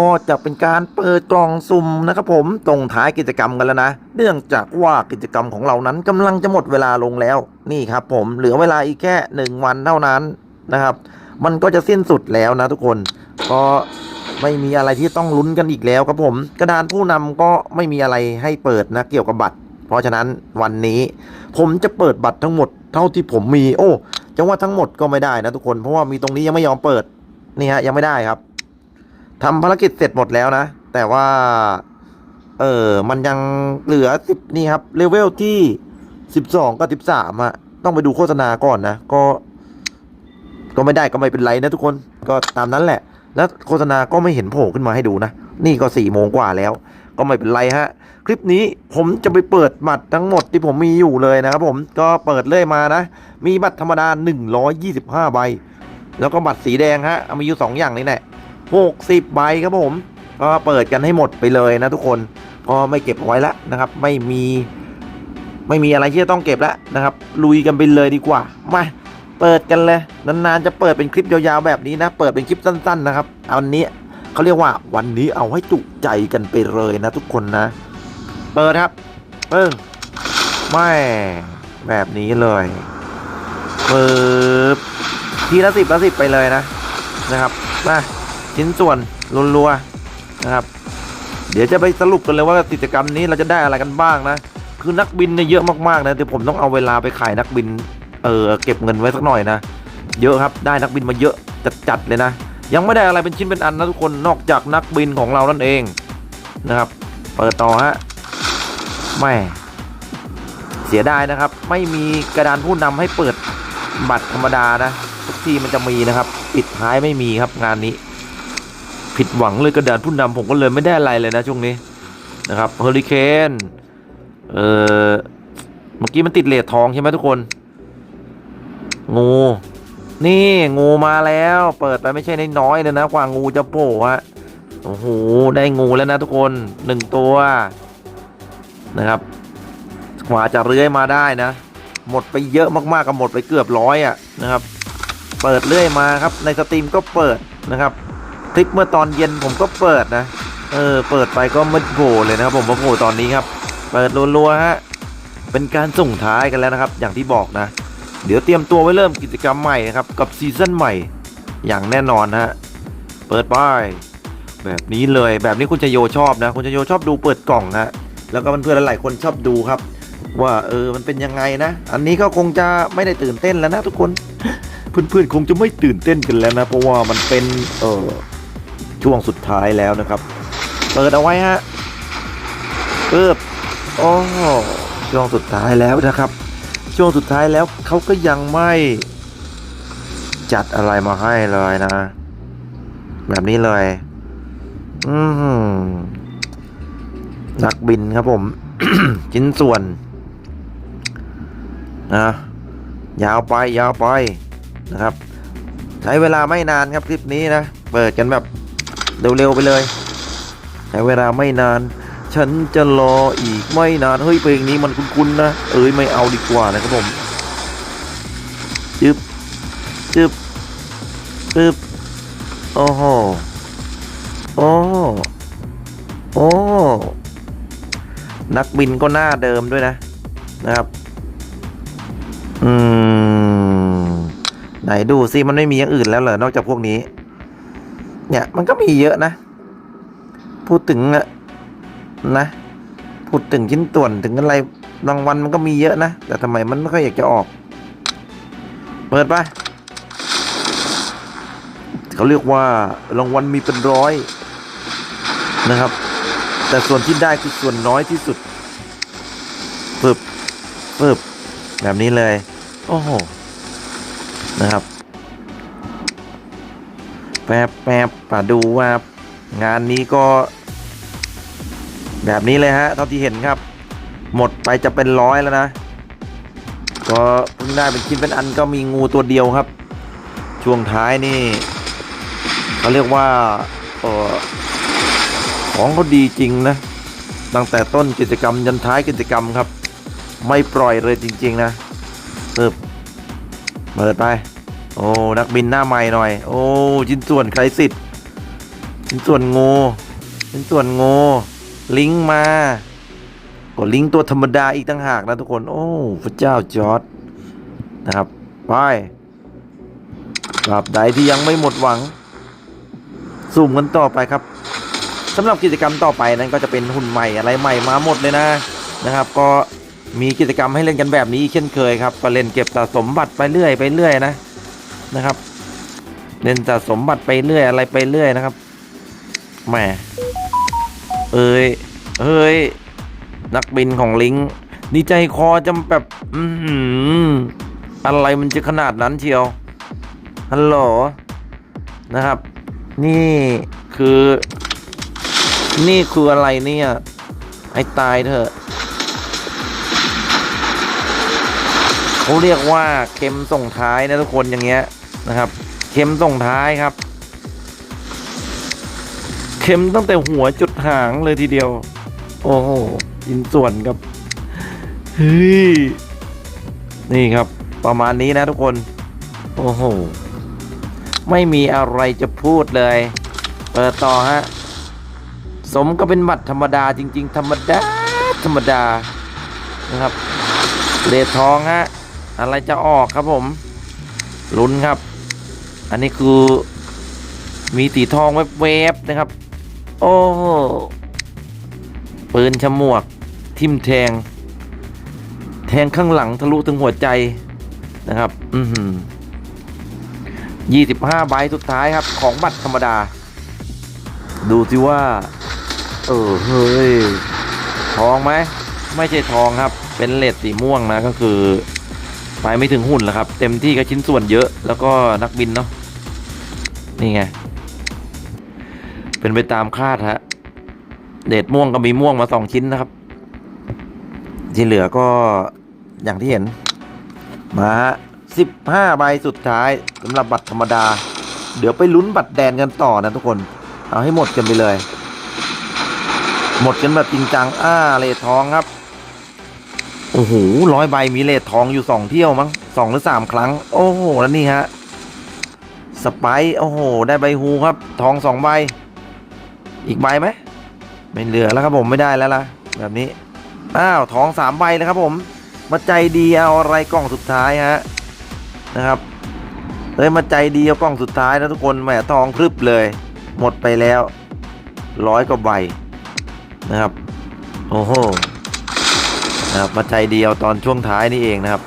ก็จะเป็นการเปิดกล่องสุ่มนะครับผมตรงท้ายกิจกรรมกันแล้วนะ เนื่องจากว่ากิจกรรมของเรานั้นกำลังจะหมดเวลาลงแล้วนี่ครับผมเหลือเวลาอีกแค่หนึ่งวันเท่านั้นนะครับ มันก็จะสิ้นสุดแล้วนะทุกคนก็ไม่มีอะไรที่ต้องลุ้นกันอีกแล้วครับผม กระดานผู้นำก็ไม่มีอะไรให้เปิดนะเกี่ยวกับบัตร เพราะฉะนั้นวันนี้ผมจะเปิดบัตรทั้งหมดเท่าที่ผมมี โอ้จะว่าทั้งหมดก็ไม่ได้นะทุกคนเพราะว่ามีตรงนี้ยังไม่ยอมเปิดนี่ฮะยังไม่ได้ครับ ทำภารกิจเสร็จหมดแล้วนะ แต่ว่า เออมันยังเหลือสิบนี่ครับเลเวลที่สิบสองกับสิบสามอะต้องไปดูโฆษณาก่อนนะ ก็ ก็ไม่ได้ก็ไม่เป็นไรนะทุกคนก็ตามนั้นแหละ แล้วโฆษณาก็ไม่เห็นโผล่ขึ้นมาให้ดูนะ นี่ก็สี่โมงกว่าแล้ว ก็ไม่เป็นไรฮะ คลิปนี้ผมจะไปเปิดบัตรทั้งหมดที่ผมมีอยู่เลยนะครับผมก็เปิดเลยมานะ มีบัตรธรรมดา125ใบแล้วก็บัตรสีแดงฮะมีอยู่สองอย่างนี่แหละ 60ใบครับผมก็เปิดกันให้หมดไปเลยนะทุกคนก็ไม่เก็บเอาไว้ละนะครับ ไม่มีไม่มีอะไรที่จะต้องเก็บแล้วนะครับ ลุยกันไปเลยดีกว่ามาเปิดกันเลยนานๆจะเปิดเป็นคลิปยาวๆแบบนี้นะ เปิดเป็นคลิปสั้นๆนะครับเอาวันนี้เขาเรียกว่าวันนี้เอาให้จุใจกันไปเลยนะ ทุกคนนะ เปิดครับเปิ้งไม่แบบนี้เลยเปิดทีละสิบละสิบไปเลยนะนะครับมา ชิ้นส่วนรัวๆนะครับ เดี๋ยวจะไปสรุปกันเลยว่ากิจกรรมนี้เราจะได้อะไรกันบ้างนะ คือนักบินเนี่ยเยอะมากๆนะแต่ผมต้องเอาเวลาไปขายนักบิน เออเก็บเงินไว้สักหน่อยนะ เยอะครับได้นักบินมาเยอะจัดๆเลยนะ ยังไม่ได้อะไรเป็นชิ้นเป็นอันนะทุกคนนอกจากนักบินของเรานั่นเองนะครับ เปิดต่อฮะแม่เสียดายนะครับ ไม่มีกระดานผู้นำให้เปิดบัตรธรรมดานะทุกทีมันจะมีนะครับ ปิดท้ายไม่มีครับงานนี้ ผิดหวังเลยกระดานผู้นำผมก็เลยไม่ได้อะไรเลยนะช่วงนี้นะครับเฮอริเคนเออเมื่อกี้มันติดเลททองใช่ไหมทุกคน งู นี่งูมาแล้ว เปิดไปไม่ใช่น้อยเลยนะกว่างูจะโผล่ฮะโอ้โหได้งูแล้วนะทุกคนหนึ่งตัวนะครับกว่าจะเลื้อยมาได้นะ หมดไปเยอะมากๆก็หมดไปเกือบร้อยอะนะครับ เปิดเรื่อยมาครับในสตรีมก็เปิดนะครับ คลิปเมื่อตอนเย็นผมก็เปิดนะ เออ เปิดไปก็ไม่โผล่เลยนะครับ ผมมาโผล่ตอนนี้ครับ เปิดรัวๆฮะ เป็นการส่งท้ายกันแล้วนะครับ อย่างที่บอกนะ เดี๋ยวเตรียมตัวไว้เริ่มกิจกรรมใหม่นะครับ กับซีซั่นใหม่ อย่างแน่นอนฮะ เปิดป้ายแบบนี้เลย แบบนี้คุณชโยชอบนะ คุณชโยชอบดูเปิดกล่องนะแล้วก็เพื่อนๆหลายๆคนชอบดูครับ ว่าเออ มันเป็นยังไงนะ อันนี้ก็คงจะไม่ได้ตื่นเต้นแล้วนะทุกคน เพื่อนๆคงจะไม่ตื่นเต้นกันแล้วนะ เพราะว่ามันเป็น เออ ช่วงสุดท้ายแล้วนะครับ เปิดเอาไว้ฮะเปิบโอ้ช่วงสุดท้ายแล้วนะครับ ช่วงสุดท้ายแล้วเขาก็ยังไม่จัดอะไรมาให้เลยนะ แบบนี้เลย อืมนักบินครับผม ชิ้นส่วนนะยาวไปยาวไปนะครับ ใช้เวลาไม่นานครับคลิปนี้นะ เปิดกันแบบ เร็วๆไปเลยใช้เวลาไม่นาน ฉันจะรออีกไม่นาน เฮ้ยเพลงนี้มันคุ้นๆนะ เอ้ยไม่เอาดีกว่านะครับผมจึบจึบจึบโอ้โหโอ้โอ้นักบินก็หน้าเดิมด้วยนะ นะครับ อืม ไหนดูซิมันไม่มีอย่างอื่นแล้วเหรอนอกจากพวกนี้ เนี่ยมันก็มีเยอะนะ พูดถึงอะนะพูดถึงชิ้นส่วนถึงอะไรรางวัลมันก็มีเยอะนะ แต่ทำไมมันไม่ค่อยอยากจะออก เปิดไปเขาเรียกว่ารางวัลมีเป็นร้อยนะครับ แต่ส่วนที่ได้คือส่วนน้อยที่สุดปึบปึบแบบนี้เลย โอ้โหนะครับ ป๊บแป๊บมาดูว่า งานนี้ก็ แบบนี้เลยฮะ เท่าที่เห็นครับ หมดไปจะเป็นร้อยแล้วนะ ก็เพิ่งได้เป็นชิ้นเป็นอันก็มีงูตัวเดียวครับ ช่วงท้ายนี่เขาเรียกว่าเออของเขาดีจริงนะ ตั้งแต่ต้นกิจกรรมยันท้ายกิจกรรมครับ ไม่ปล่อยเลยจริง ๆ นะเปิดเปิดไป โอ้นักบินหน้าใหม่หน่อย โอ้ชิ้นส่วนใครสิทธิ์ชิ้นส่วนงูชิ้นส่วนงูลิงก์มาก็ลิงก์ตัวธรรมดาอีกต่างหากนะทุกคน โอ้พระเจ้าจอร์ดนะครับไปตราบใดที่ยังไม่หมดหวังสุ่มกันต่อไปครับสำหรับกิจกรรมต่อไปนั้นก็จะเป็นหุ่นใหม่อะไรใหม่มาหมดเลยนะนะครับ ก็มีกิจกรรมให้เล่นกันแบบนี้เช่นเคยครับ ก็เล่นเก็บสะสมบัตรไปเรื่อยไปเรื่อยนะ นะครับ เล่นสะสมบัตรไปเรื่อยอะไรไปเรื่อยนะครับแหมเอ้ยเฮ้ย นักบินของลิงก์นี่ใจคอจะแบบอือหืออะไรมันจะขนาดนั้นเชียวฮัลโหลนะครับ นี่คือ นี่คืออะไรเนี่ยไอ้ตายเถอะเขาเรียกว่าเข็มส่งท้ายนะทุกคนอย่างเงี้ย นะครับ เข็มส่งท้ายครับ เข็มตั้งแต่หัวจุดหางเลยทีเดียว โอ้โหอินส่วนครับเฮ้ยนี่ครับ ประมาณนี้นะทุกคน โอ้โห ไม่มีอะไรจะพูดเลย เปิดต่อฮะ สมก็เป็นบัตรธรรมดาจริง ๆ ธรรมดา ธรรมดานะครับเลททองฮะ อะไรจะออกครับผม ลุ้นครับ อันนี้คือมีสีทองแวบๆนะครับ โอ้ปืนฉมวก ทิมแทง แทงข้างหลังทะลุถึงหัวใจนะครับ อือหือยี่สิบห้าใบสุดท้ายครับ ของบัตรธรรมดา ดูสิว่า เออเฮ้ย ทองไหม ไม่ใช่ทองครับ เป็นเลดสีม่วงนะก็คือ ไปไม่ถึงหุ่นแล้วครับ เต็มที่ก็ชิ้นส่วนเยอะ แล้วก็นักบินเนาะ นี่ไง เป็นไปตามคาดฮะ เดดม่วงก็มีม่วงมาสองชิ้นนะครับ ที่เหลือก็อย่างที่เห็น มาฮะสิบห้าใบสุดท้ายสำหรับบัตรธรรมดา เดี๋ยวไปลุ้นบัตรแดนกันต่อนะทุกคน เอาให้หมดกันไปเลย หมดกันแบบจริงจังอ่าเลททองครับ โอ้โหร้อยใบมีเลททองอยู่สองเที่ยวมั้งสองหรือสามครั้ง โอ้โหแล้วนี่ฮะ สไปซ์โอ้โห ได้ใบฮูครับ ทองสองใบ อีกใบไหมไม่เหลือแล้วครับผมไม่ได้แล้วล่ะ แบบนี้ อ้าวทองสามใบเลยครับผม มาใจดีเอาอะไรกล่องสุดท้ายฮะนะครับเอ้ยมาใจดีเอากล่องสุดท้ายนะทุกคนแหมทองพรึบเลย หมดไปแล้วร้อยกว่าใบนะครับ โอ้โหนะครับมาใจดีเอาตอนช่วงท้ายนี่เองนะครับ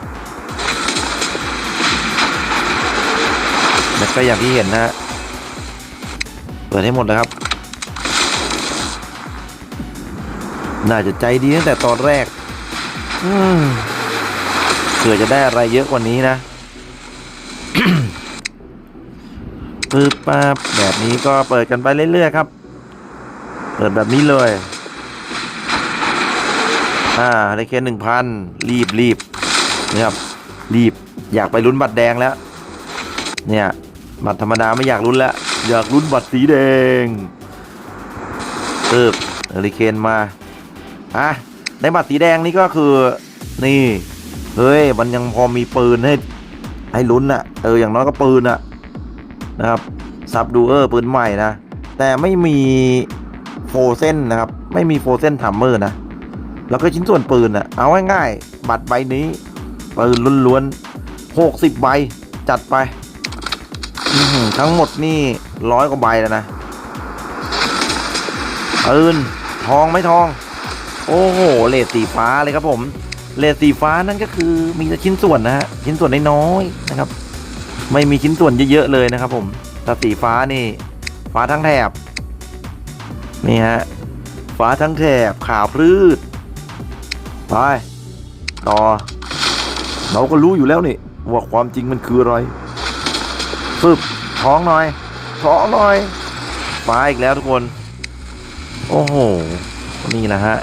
แล้วก็อย่างที่เห็นนะฮะเปิดให้หมดเลยครับ น่าจะใจดีตั้งแต่ตอนแรกเผื่อจะได้อะไรเยอะกว่านี้นะปึ๊บปั๊บแบบนี้ก็เปิดกันไปเรื่อยๆครับ เปิดแบบนี้เลย อ่าได้เคนหนึ่งพันรีบรีบนะครับ รีบอยากไปลุ้นบัตรแดงแล้ว เนี่ย บัตรธรรมดาไม่อยากลุ้นแล้วอยากลุ้นบัตรสีแดงปึ๊บเฮลิเคนมาอะในบัตรสีแดงนี่ก็คือนี่ เฮ้ย มันยังพอมีปืนให้ให้ลุ้นอะเอออย่างน้อยก็ปืนอะนะครับซับดูเออร์ปืนใหม่นะ แต่ไม่มีโฟเซนนะครับ ไม่มีโฟเซนทัมเมอร์นะ แล้วก็ชิ้นส่วนปืนอะเอาง่ายๆบัตรใบนี้ ปืนล้วนๆหกสิบใบจัดไป ทั้งหมดนี่ร้อยกว่าใบแล้วนะปืนทองไม่ทอง โอ้โหเลดสีฟ้าเลยครับผมเลดสีฟ้านั่นก็คือมีแต่ชิ้นส่วนนะฮะชิ้นส่วนน้อยๆนะครับ ไม่มีชิ้นส่วนเยอะๆเลยนะครับ ผมแต่สีฟ้านี่ ฟ้าทั้งแถบนี่ฮะฟ้าทั้งแถบขาวพืชไปต่อเราก็รู้อยู่แล้วนี่ว่าความจริงมันคืออะไรฟึบ ท้องหน่อย ท้องหน่อยฟ้าอีกแล้วทุกคน โอ้โห นี่แหละฮะ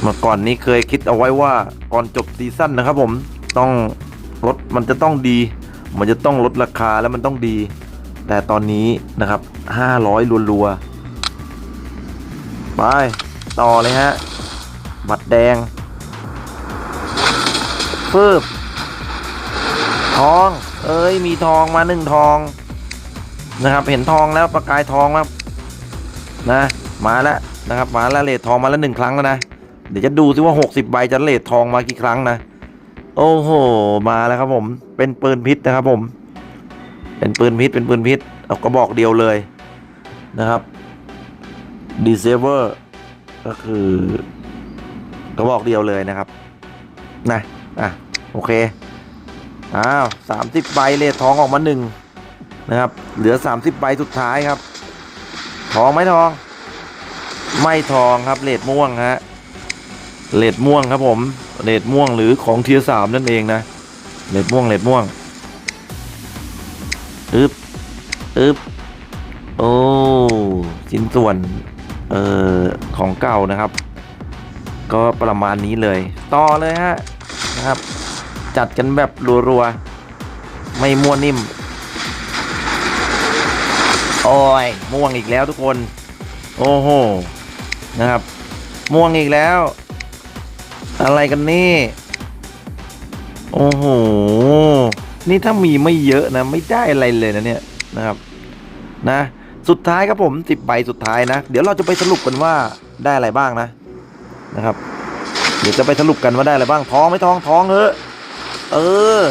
เมื่อก่อนนี้เคยคิดเอาไว้ว่าก่อนจบซีซั่นนะครับผมต้องลดมันจะต้องดี มันจะต้องลดราคาแล้วมันต้องดี แต่ตอนนี้นะครับ 500รัวๆ ไป ต่อเลยฮะ บัตรแดงฟืบ ทอง เอ้ย มีทองมาหนึ่งทอง นะครับ เห็นทองแล้วประกายทองครับนะ มาแล้วนะครับ มาแล้วเลททองมาแล้วหนึ่งครั้งแล้วนะ เดี๋ยวจะดูซิว่า 60 ใบจะเลททองมากี่ครั้งนะ โอ้โห มาแล้วครับผม เป็นปืนพิษนะครับผม เป็นปืนพิษ เป็นปืนพิษ เอากระบอกเดียวเลยนะครับดีเซเวอร์ก็คือกระบอกเดียวเลยนะครับ นะ อะ โอเค อ้าวสามสิบใบเลททองออกมาหนึ่งนะครับ เหลือสามสิบใบสุดท้ายครับ ทองไหมทอง ไม่ทองครับเลดม่วงฮะเลดม่วงครับผมเลดม่วงหรือของเทียสามนั่นเองนะเลดม่วงเลดม่วงอึบอึบโอ้ชิ้นส่วนเอ่อของเก่านะครับ ก็ประมาณนี้เลย ต่อเลยฮะนะครับ จัดกันแบบรัวๆ ไม่มั่วนิ่ม โอ้ยม่วงอีกแล้วทุกคน โอ้โห นะครับ ม่วงอีกแล้ว อะไรกันนี่ โอ้โห นี่ถ้ามีไม่เยอะนะ ไม่ได้อะไรเลยนะเนี่ยนะครับนะสุดท้ายครับผมสิบใบสุดท้ายนะ เดี๋ยวเราจะไปสรุปกันว่าได้อะไรบ้างนะนะครับ เดี๋ยวจะไปสรุปกันว่าได้อะไรบ้างท้องไม่ท้องท้องเออ เออ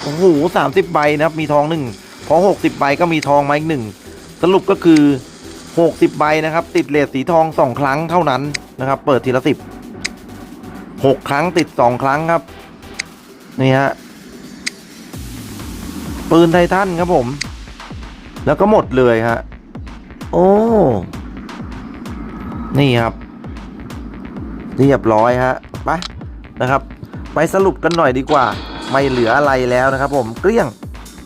โอ้โหสามสิบใบนะครับ มีทองหนึ่งพอหกสิบใบก็มีทองมาอีกหนึ่งสรุปก็คือ60ใบนะครับ ติดเลทสีทอง2ครั้งเท่านั้นนะครับ เปิดทีละสิบ6ครั้งติด2ครั้งครับ นี่ฮะปืนไททันครับผม แล้วก็หมดเลยฮะโอ้นี่ครับเรียบร้อยฮะไปนะครับ ไปสรุปกันหน่อยดีกว่า ไม่เหลืออะไรแล้วนะครับ ผมเกลี้ยง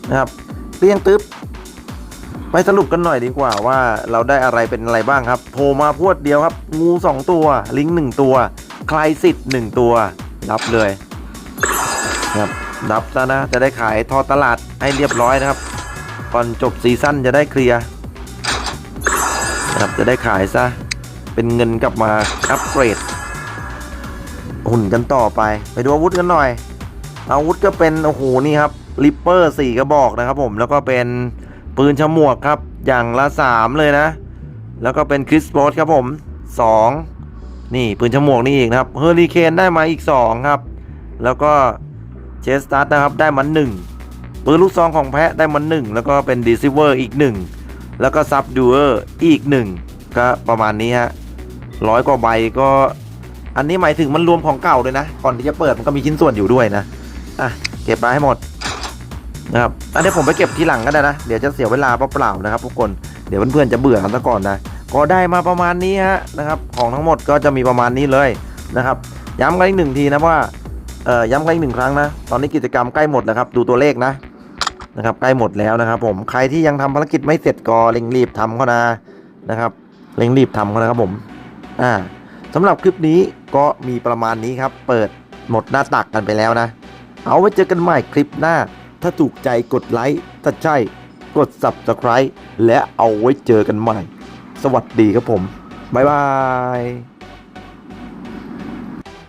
นะครับเกลี้ยงตึ๊บไปสรุปกันหน่อยดีกว่าว่าเราได้อะไรเป็นอะไรบ้างครับ โทรมาพวดเดียวครับ งู 2 ตัว ลิง 1 ตัว ใครสิทธิ์ 1 ตัว รับเลยครับรับซะนะ จะได้ขายทอตลาดให้เรียบร้อยนะครับ ก่อนจบซีซั่นจะได้เคลียร์ครับจะได้ขายซะ เป็นเงินกลับมาอัปเกรด หุ่นกันต่อไป ไปดูอาวุธกันหน่อย อาวุธก็เป็นโอ้โหนี่ครับริปเปอร์สี่กระบอกนะครับผมแล้วก็เป็นปืนฉมวกครับอย่างละ3เลยนะ แล้วก็เป็นคริสโบสครับผม2นี่ปืนฉมวกนี่อีกนะครับเฮอริเคนได้มาอีก2ครับ แล้วก็เชสตัสนะครับได้มา1ปืนลูกซองของแพะได้มา1แล้วก็เป็นดีซิเวอร์อีก1แล้วก็ซับดูเออร์อีก1ก็ประมาณนี้ฮะร้อยกว่าใบก็อันนี้หมายถึงมันรวมของเก่าเลยนะ ก่อนที่จะเปิดมันก็มีชิ้นส่วนอยู่ด้วยนะ อะเก็บมาให้หมดนะครับอันนี้ผมไปเก็บทีหลังก็ได้นะ เดี๋ยวจะเสียเวลาเปล่าๆนะครับทุกคนเดี๋ยวเพื่อนๆจะเบื่อกันซะก่อนนะก็ได้มาประมาณนี้ฮะนะครับของทั้งหมดก็จะมีประมาณนี้เลยนะครับ ย้ำกันอีกหนึ่งทีนะว่าเอ่อย้ำกันอีกหนึ่งครั้งนะ ตอนนี้กิจกรรมใกล้หมดแล้วครับ ดูตัวเลขนะนะครับ ใกล้หมดแล้วนะครับ ผมใครที่ยังทำภารกิจไม่เสร็จก็เร่งรีบทำเขานะนะครับเร่งรีบทำเขานะครับผมอ่าสำหรับคลิปนี้ก็มีประมาณนี้ครับ เปิดหมดหน้าตักกันไปแล้วนะ เอาไว้เจอกันใหม่คลิปหน้า ถ้าถูกใจกดไลค์ถ้าใช่กด Subscribe และเอาไว้เจอกันใหม่ สวัสดีครับผม บ๊ายบาย